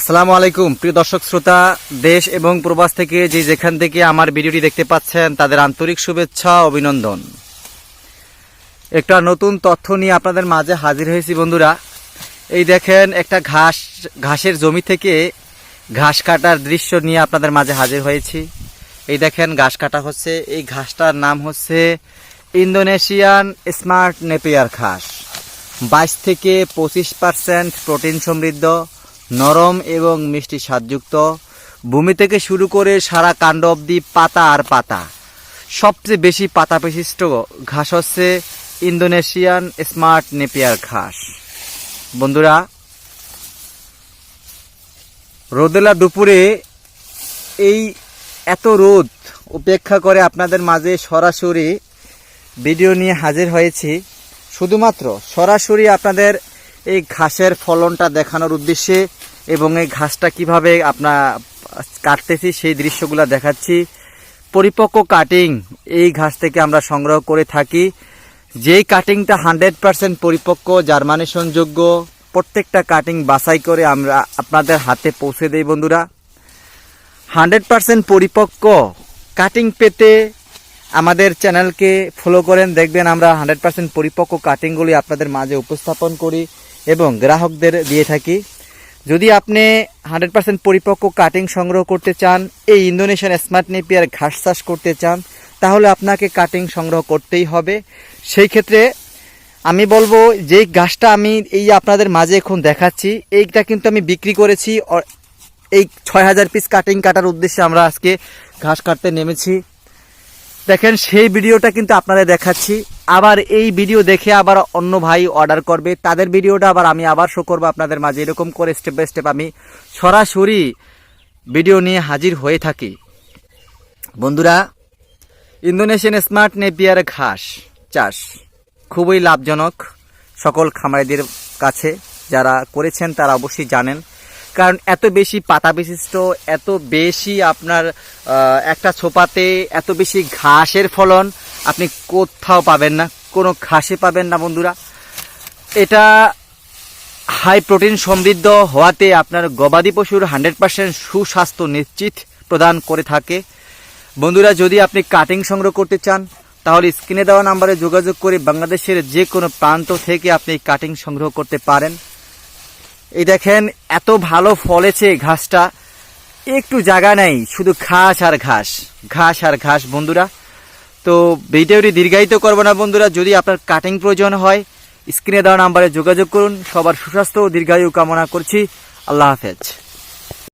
আসসালামু আলাইকুম। প্রিয় দর্শক, শ্রোতা, দেশ এবং প্রবাস থেকে যে যেখান থেকে আমার ভিডিওটি দেখতে পাচ্ছেন, তাদের আন্তরিক শুভেচ্ছা, অভিনন্দন। একটা নতুন তথ্য নিয়ে আপনাদের মাঝে হাজির হয়েছি, বন্ধুরা। এই দেখেন, একটা ঘাস, ঘাসের জমি থেকে ঘাস কাটার দৃশ্য নিয়ে আপনাদের মাঝে হাজির হয়েছি। এই দেখেন, ঘাস কাটা হচ্ছে। এই ঘাসটার নাম হচ্ছে ইন্দোনেশিয়ান স্মার্ট নেপিয়ার ঘাস। বাইশ থেকে পঁচিশ পার্সেন্ট প্রোটিন সমৃদ্ধ। নরম এবং মিষ্টি স্বাদযুক্ত। ভূমি থেকে শুরু করে সারা কাণ্ড অবধি পাতা আর পাতা। সবচেয়ে বেশি পাতা বিশিষ্ট ঘাস হচ্ছে ইন্দোনেশিয়ান স্মার্ট নেপিয়ার ঘাস। বন্ধুরা, রোদেলা দুপুরে এই এত রোদ উপেক্ষা করে আপনাদের মাঝে সরাসরি ভিডিও নিয়ে হাজির হয়েছি। শুধুমাত্র সরাসরি আপনাদের এই ঘাসের ফলনটা দেখানোর উদ্দেশ্যে এবং এই ঘাসটা কীভাবে আপনার কাটতেছি, সেই দৃশ্যগুলো দেখাচ্ছি। পরিপক্ক কাটিং এই ঘাস থেকে আমরা সংগ্রহ করে থাকি। যেই কাটিংটা হান্ড্রেড পার্সেন্ট পরিপক্ক জার্মানেশনযোগ্য প্রত্যেকটা কাটিং বাছাই করে আমরা আপনাদের হাতে পৌঁছে দেই বন্ধুরা। হান্ড্রেড পার্সেন্ট পরিপক্ক কাটিং পেতে আমাদের চ্যানেলকে ফলো করেন, দেখবেন আমরা হান্ড্রেড পার্সেন্ট পরিপক্ক কাটিংগুলি আপনাদের মাঝে উপস্থাপন করি এবং গ্রাহকদের দিয়ে থাকি। যদি আপনি হান্ড্রেড পার্সেন্ট পরিপক্ক কাটিং সংগ্রহ করতে চান, এই ইন্দোনেশিয়ান স্মার্ট নেপিয়ার ঘাস চাষ করতে চান, তাহলে আপনাকে কাটিং সংগ্রহ করতেই হবে। সেই ক্ষেত্রে আমি বলব যে গাছটা আমি এই আপনাদের মাঝে এখন দেখাচ্ছি, এইটা কিন্তু আমি বিক্রি করেছি এই ছয় হাজার পিস কাটিং কাটার উদ্দেশ্যে আমরা আজকে ঘাস কাটতে নেমেছি। দেখেন, সেই ভিডিওটা কিন্তু আপনারা দেখাচ্ছি। আবার এই ভিডিও দেখে আবার অন্য ভাই অর্ডার করবে। তাদের ভিডিওটা আবার আমি আবার শো করব আপনাদের মাঝে। এরকম করে স্টেপ বাই স্টেপ আমি সরাসরি ভিডিও নিয়ে হাজির হয়ে থাকি। বন্ধুরা ইন্দোনেশিয়ান স্মার্ট নেপিয়ার ঘাস চাষ খুবই লাভজনক সকল খামারিদের কাছে। যারা করেছেন তারা অবশ্যই জানেন। কারণ এত বেশি পাতা বিশিষ্ট, এত বেশি আপনার একটা ছোপাতে এত বেশি ঘাসের ফলন আপনি কোথাও পাবেন না, কোনো ঘাসে পাবেন না বন্ধুরা। এটা হাই প্রোটিন সমৃদ্ধ হওয়াতে আপনার গবাদি পশুর হান্ড্রেড পার্সেন্ট সুস্বাস্থ্য নিশ্চিত প্রদান করে থাকে। বন্ধুরা, যদি আপনি কাটিং সংগ্রহ করতে চান, তাহলে স্ক্রিনে দেওয়া নাম্বারে যোগাযোগ করে বাংলাদেশের যে কোনো প্রান্ত থেকে আপনি কাটিং সংগ্রহ করতে পারেন। এই দেখেন, এত ভালো ফলেছে ঘাসটা। একটু জায়গা নেই, শুধু ঘাস আর ঘাস ঘাস আর ঘাস, বন্ধুরা। তো ভিডিওটি দীর্ঘায়িত করব না বন্ধুরা। যদি আপনার কাটিং প্রয়োজন হয় স্ক্রিনে দেওয়া নাম্বারে যোগাযোগ করুন। সবার সুস্বাস্থ্য ও দীর্ঘায়ু কামনা করছি। আল্লাহ হাফেজ।